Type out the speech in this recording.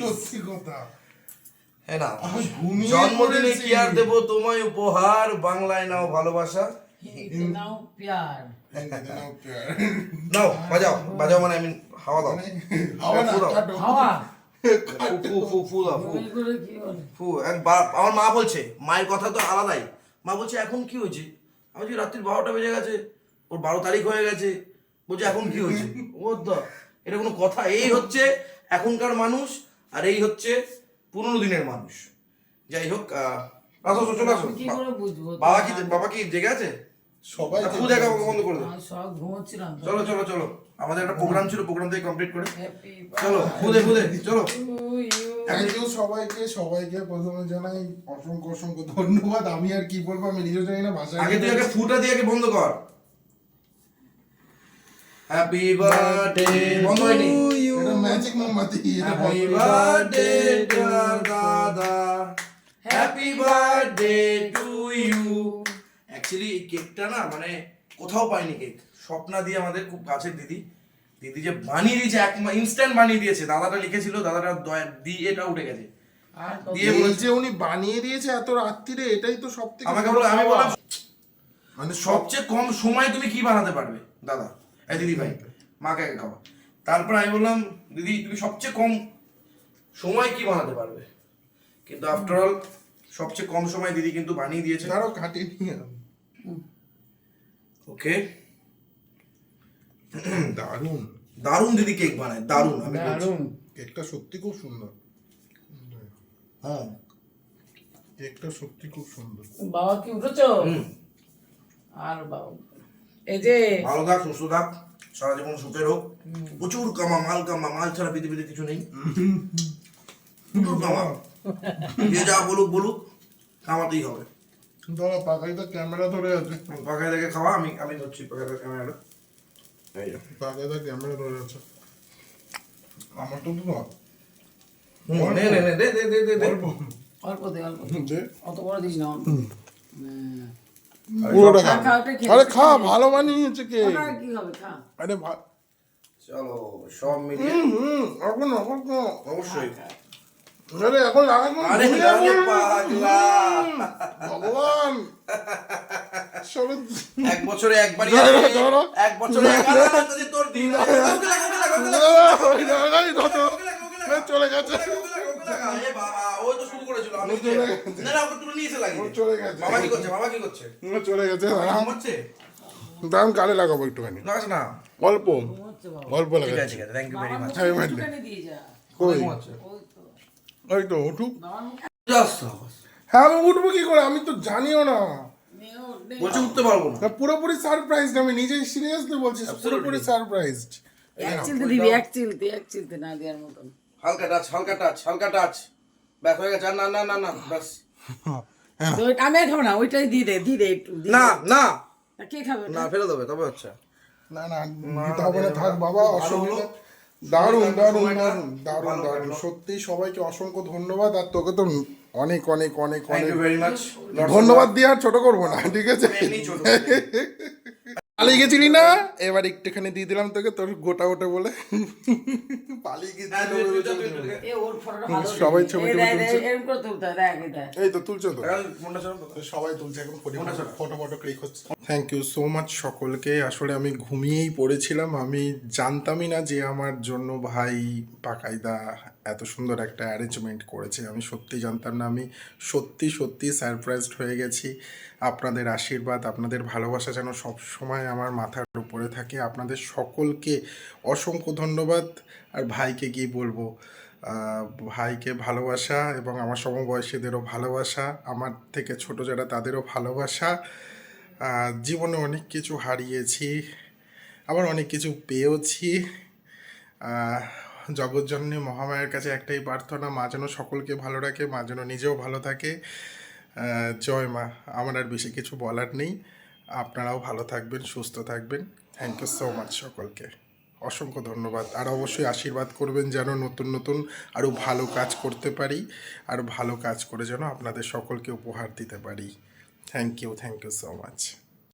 সত্যি কথা। হ্যাঁ না। জন্মদিনে কি আর দেব তোমায় উপহার? বাংলায় নাও ভালোবাসা। নাও প্যার। নাও বাজাও বাজাও মানে আমি হাওয়া দাও। মানে, হাওয়া হ্যাঁ, হাওয়া। আমার মা বলছে মায়ের কথা তো আলাদাই। মা বলছে এখন কি হয়েছে? আমি রাত্রির বারোটা বেজে গেছে। ওর বারো তারিখ হয়ে গেছে। বলছে এখন কি হয়েছে? ওর দা এটা কোনো কথা। এই হচ্ছে এখনকার মানুষ আর এই হচ্ছে পুরনো দিনের মানুষ। যাই হোক আহ, আসো চলে আসো। বাবা কি বাবা কি জেগে আছে? সবাই ফু দেখা বন্ধ করে দে আমি সব ঘুমোচ্ছিলাম। তো চলো চলো চলো। আমাদের একটা প্রোগ্রাম ছিল প্রোগ্রাম থেকে কমপ্লিট করে। চলো ফুদে ফুদে চলো। থ্যাংক ইউ সবাইকে সবাইকে প্রথমে জানাই অসংখ্য অসংখ্য ধন্যবাদ। আমি আর কি বলব আমি নিজেও জানি না ভাষা আগে তুই আগে ফুটা দিয়ে আগে বন্ধ কর। হ্যাপি বার্থডে বন্ধ হয়নি এটা ম্যাজিক মোমবাতি হ্যাপি। বার্থডে ডিয়ার দাদা happy birthday to you actually এই কেকটা না মানে কোথাও পাইনি কেক স্বপ্না দিয়ে আমাদের খুব কাছের দিদি। দিদি যে বানিয়ে দিয়েছে এক ইনস্ট্যান্ট বানিয়ে দিয়েছে। দাদাটা লিখেছিল দাদাটা দয়া- দিয়ে এটা উঠে গেছে। আর দিয়ে বলেছে উনি বানিয়ে দিয়েছে এত রাত্রিরে এটাই তো সব থেকে আমাকে বলো আমি বললাম মানে সব সবচেয়ে কম সময় তুমি কি বানাতে পারবে দাদা? এই দিদি ভাই মাকে আগে খাওয়া। তারপর আমি বললাম দিদি তুমি সবচেয়ে কম সময় কি বানাতে পারবে? কিন্তু আফটার অল সবচেয়ে কম সময় দিদি কিন্তু বানিয়ে দিয়েছে। আরও কাটিয়ে নিয়ে ওকে। দারুণ। দারুণ দিদি কেক বানায় দারুণ আমি দারুণ। কেকটা সত্যি খুব সুন্দর। হ্যাঁ। কেকটা সত্যি খুব সুন্দর। বাবা কি উঠেছো? আর বাবা এই যে ভালো থাক সুস্থ থাক সারা জীবন সুখের হোক প্রচুর কামা মাল কামা মাল ছাড়া পৃথিবীতে কিছু নেই। প্রচুর কামা। যে যা বলুক বলুক কামাতেই হবে। ধরো পাকাই তো ক্যামেরা ধরে আছে। পাখায় দেখে খাওয়া আমি আমি ধরছি দেখে ক্যামেরাটা। পাকাই তো ক্যামেরা ধরে আছে। আমার তো তো নে নে নে দে দে দে দে। দে অল্প। অল্প দে অল্প দে। অত বড় দিস না। পুরোটা খা, আরে খা ভালো বানিয়েছে কে? ওটা কি হবে খা। আরে চলো সব মিলিয়ে। হুম এখন এখন অবশ্যই। আরে এখন লাগানো আরে ভুলে আরে এখন। পাগলা ভগবান। চলো। এক বছরে একবারই ধরো, এক বছরে একবার তোর দিন। চলে গেছে। এ বাবা, ও তো শুরু করেছিল, আমি চলে গেছে। দাম কালে লাগাবো একটুখানি? না। অল্প। অল্প ঠিক লাগাচ্ছি। আছে ঠিক আছে থ্যাংক ইউ ভেরি বাবার মাচ মুখে Happy birthday. একটুখানি দিয়ে যা। কই? ঘুমাচ্ছে। ওই তো উঠুক। হ্যাঁ আমি উঠবো কি করে? আমি তো জানিও না। নেও, উঠতে পারব না। না, পুরোপুরি সারপ্রাইজ আমি নিজেই সিরিয়াসলি বলছি পুরোপুরি সারপ্রাইজ এক চিলতে দিবি এক চিলতে এক চিলতে না দেওয়ার মতন। হালকা টাচ হালকা টাচ হালকা টাচ ব্যাস হয়ে গেছে। আর না না না না ব্যাস। আমি খাব না ওইটাই দিয়ে দে দিয়ে দে একটু না না। কে খাবে না ফেলে দেবে তবে হচ্ছে। না না দিতে হবে না থাক বাবা অসুবিধা দারুণ দারুণ দারুণ দারুণ দারুণ। সত্যি সবাইকে অসংখ্য ধন্যবাদ আর তোকে তো অনেক অনেক অনেক অনেক ধন্যবাদ দিয়ে আর ছোট করব না ঠিক আছে? পালিয়ে গেছিলি না? এবার একটুখানি দিয়ে দিলাম তোকে তোর গোটা গোটা বলে। পালিয়ে হ্যাঁ, গেছিলি সবাই ছবি এই তো তুলছো তো। সবাই তুলছে এখন ফটো ফটো ক্লিক হচ্ছে। থ্যাংক ইউ সো মাচ সকলকে। আসলে আমি ঘুমিয়েই পড়েছিলাম। আমি জানতামই না যে আমার জন্য ভাই পাকাইদা এত সুন্দর একটা অ্যারেঞ্জমেন্ট করেছে। আমি সত্যি জানতাম না। আমি সত্যি সত্যি সারপ্রাইজড হয়ে গেছি। আপনাদের আশীর্বাদ আপনাদের ভালোবাসা যেন সব সময় আমার মাথার উপরে থাকে। আপনাদের সকলকে অসংখ্য ধন্যবাদ। আর ভাইকে কি বলব? ভাইকে ভালোবাসা এবং আমার সমবয়সীদেরও ভালোবাসা আমার থেকে ছোট যারা তাদেরও ভালোবাসা। জীবনে অনেক কিছু হারিয়েছি আবার অনেক কিছু পেয়েওছি। আহ, জগৎজননী মহামায়ের কাছে একটাই প্রার্থনা মা যেন সকলকে ভালো রাখে মা যেন নিজেও ভালো থাকে। জয় মা, আমার আর বেশি কিছু বলার নেই। আপনারাও ভালো থাকবেন, সুস্থ থাকবেন। থ্যাংক ইউ সো মাচ সকলকে। অসংখ্য ধন্যবাদ। আর অবশ্যই আশীর্বাদ করবেন যেন নতুন নতুন আরও ভালো কাজ করতে পারি, আর ভালো কাজ করে যেন আপনাদের সকলকে উপহার দিতে পারি। Thank you thank you so much